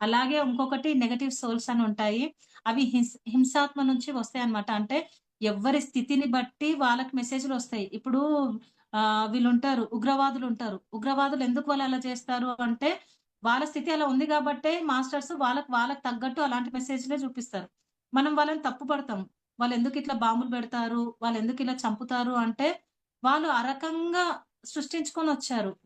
అలాగే ఇంకొకటి negative souls అని ఉంటాయి. అవి హింసాత్మ నుంచి వస్తాయి అనమాట అంటే ఎవరి స్థితిని బట్టి వాళ్ళకి మెసేజ్లు వస్తాయి ఇప్పుడు వీళ్ళు ఉంటారు ఉగ్రవాదులు ఉంటారు ఉగ్రవాదులు ఎందుకు వాళ్ళు అలా చేస్తారు అంటే, వాళ్ళ స్థితి అలా ఉంది కాబట్టి మాస్టర్స్ వాళ్ళకి వాళ్ళకి తగ్గట్టు అలాంటి మెసేజ్‌లే చూపిస్తారు. మనం వాళ్ళని తప్పు పడతాం. ఇట్లా బాంబులు పెడతారు? వాళ్ళు ఎందుకు ఇలా చంపుతారు అంటే, వాళ్ళు ఆ రకంగా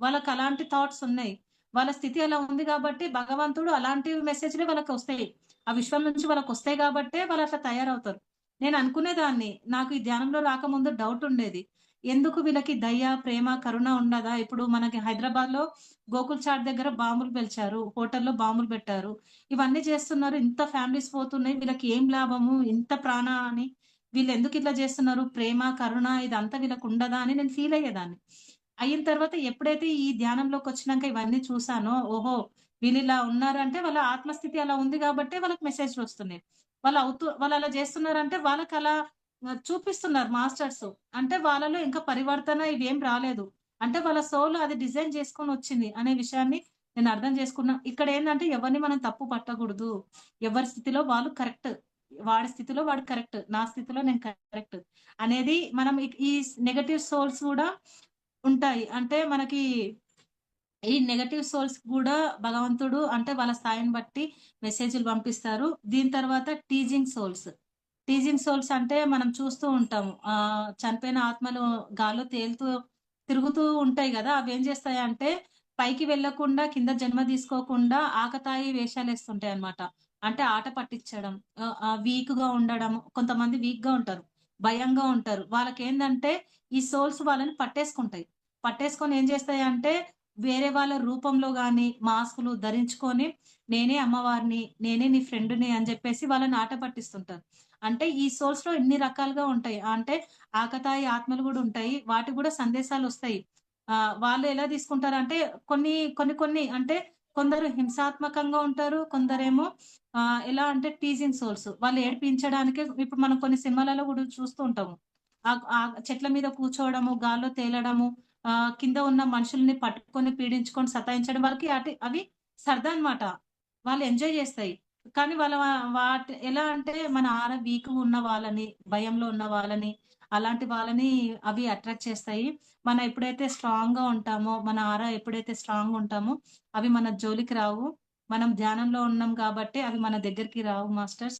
వాళ్ళకి అలాంటి థాట్స్ ఉన్నాయి. వాళ్ళ స్థితి అలా ఉంది కాబట్టి భగవంతుడు అలాంటి మెసేజ్‌లే వాళ్ళకొస్తాయి. ఆ విశ్వం నుంచి వాళ్ళకి వస్తాయి కాబట్టే వాళ్ళు అట్లా తయారవుతారు. నేను అనుకునేదాన్ని నాకు ఈ ధ్యానంలో రాకముందు డౌటుండేది. ఎందుకు వీళ్ళకి దయ, ప్రేమ, కరుణ ఉండదా? ఇప్పుడు మనకి హైదరాబాద్లో గోకుల్ చాట్ దగ్గర బాంబులు పెంచారు హోటల్‌లో బాంబులు పెట్టారు. ఇవన్నీ చేస్తున్నారు. ఇంత ఫ్యామిలీస్ పోతున్నాయి. వీళ్ళకి ఏం లాభము? ఇంత ప్రాణ అని వీళ్ళు ఎందుకు ఇట్లా చేస్తున్నారు? ప్రేమ, కరుణ ఇదంతా వీళ్ళకుండదా? అని నేను ఫీల్ అయ్యేదాన్ని అయిన తర్వాత ఎప్పుడైతే ఈ ధ్యానంలోకొచ్చినాక ఇవన్నీ చూసానో, ఓహో! వీళ్ళిలా ఉన్నారంటే వాళ్ళ ఆత్మస్థితి అలా ఉంది కాబట్టి వాళ్ళకి మెసేజ్‌లొస్తున్నాయి. వాళ్ళు అవుతూ వాళ్ళలా చేస్తున్నారంటే వాళ్ళకి అలా చూపిస్తున్నారు మాస్టర్స్. అంటే వాళ్ళలో ఇంకా పరివర్తన ఇవేం రాలేదు. అంటే వాళ్ళ సోల్ అది డిజైన్ చేసుకొని వచ్చింది అనే విషయాన్ని నేను అర్థం చేసుకున్నా. ఇక్కడేందంటే ఎవరిని మనం తప్పు పట్టకూడదు. ఎవరి స్థితిలో వాళ్ళు కరెక్ట్. వాడి స్థితిలో వాడు కరెక్ట్. నా స్థితిలో నేను కరెక్ట్. అనేది మనం ఈ నెగటివ్ సోల్స్ కూడా ఉంటాయి. అంటే మనకి ఈ నెగటివ్ సోల్స్ కూడా భగవంతుడు అంటే వాళ్ళ స్థాయిని బట్టి మెసేజ్‌లు పంపిస్తారు. దీని తర్వాత టీజింగ్ సోల్స్. టీజింగ్ సోల్స్ అంటే మనం చూస్తూ ఉంటాము. ఆ చనిపోయిన ఆత్మలు గాల్లో తేలుతూ తిరుగుతూ ఉంటాయి కదా అవి ఏం చేస్తాయి అంటే పైకి వెళ్ళకుండా కింద జన్మ తీసుకోకుండా ఆకతాయి వేషాలు వేస్తుంటాయి అనమాట అంటే ఆట పట్టించడం. వీక్‌గా ఉండడం. కొంతమంది వీక్‌గా ఉంటారు. భయంగా ఉంటారు. వాళ్ళకేందంటే ఈ సోల్స్ వాళ్ళని పట్టేసుకుంటాయి. పట్టేసుకొని ఏం చేస్తాయి అంటే వేరే వాళ్ళ రూపంలో కానీ మాస్కులు ధరించుకొని నేనే అమ్మవారిని, నేనే నీ ఫ్రెండ్‌ని అని చెప్పేసి వాళ్ళని ఆట పట్టిస్తుంటారు. అంటే ఈ సోల్స్‌లో ఇన్ని రకాలుగా ఉంటాయి. అంటే ఆకతాయి ఆత్మలు కూడా ఉంటాయి. వాటికి కూడా సందేశాలు వస్తాయి వాళ్ళు ఎలా తీసుకుంటారంటే కొన్ని, కొన్ని, కొన్ని అంటే కొందరు హింసాత్మకంగా ఉంటారు. కొందరేమో ఎలా అంటే టీజింగ్ సోల్స్. వాళ్ళు ఏడిపించడానికే ఇప్పుడు మనం కొన్ని సినిమాలలో కూడా చూస్తూ ఉంటాము. ఆ చెట్ల మీద కూర్చోవడము, గాల్లో తేలడము, ఆ కింద ఉన్న మనుషుల్ని పట్టుకొని పీడించుకొని సతాయించడం వాళ్ళకి అటు అవి సరదా అన్నమాట. వాళ్ళు ఎంజాయ్ చేస్తాయి కానీ వాళ్ళ వాటి ఎలా అంటే మన ఆర వీక్ ఉన్న వాళ్ళని, భయంలో ఉన్న వాళ్ళని, అలాంటి వాళ్ళని అవి అట్రాక్ట్ చేస్తాయి. మనం ఎప్పుడైతే స్ట్రాంగ్గా ఉంటామో, మన ఆరా ఎప్పుడైతే స్ట్రాంగ్ ఉంటామో అవి మన జోలికి రావు. మనం ధ్యానంలో ఉన్నాం కాబట్టి అవి మన దగ్గరికి రావు మాస్టర్స్.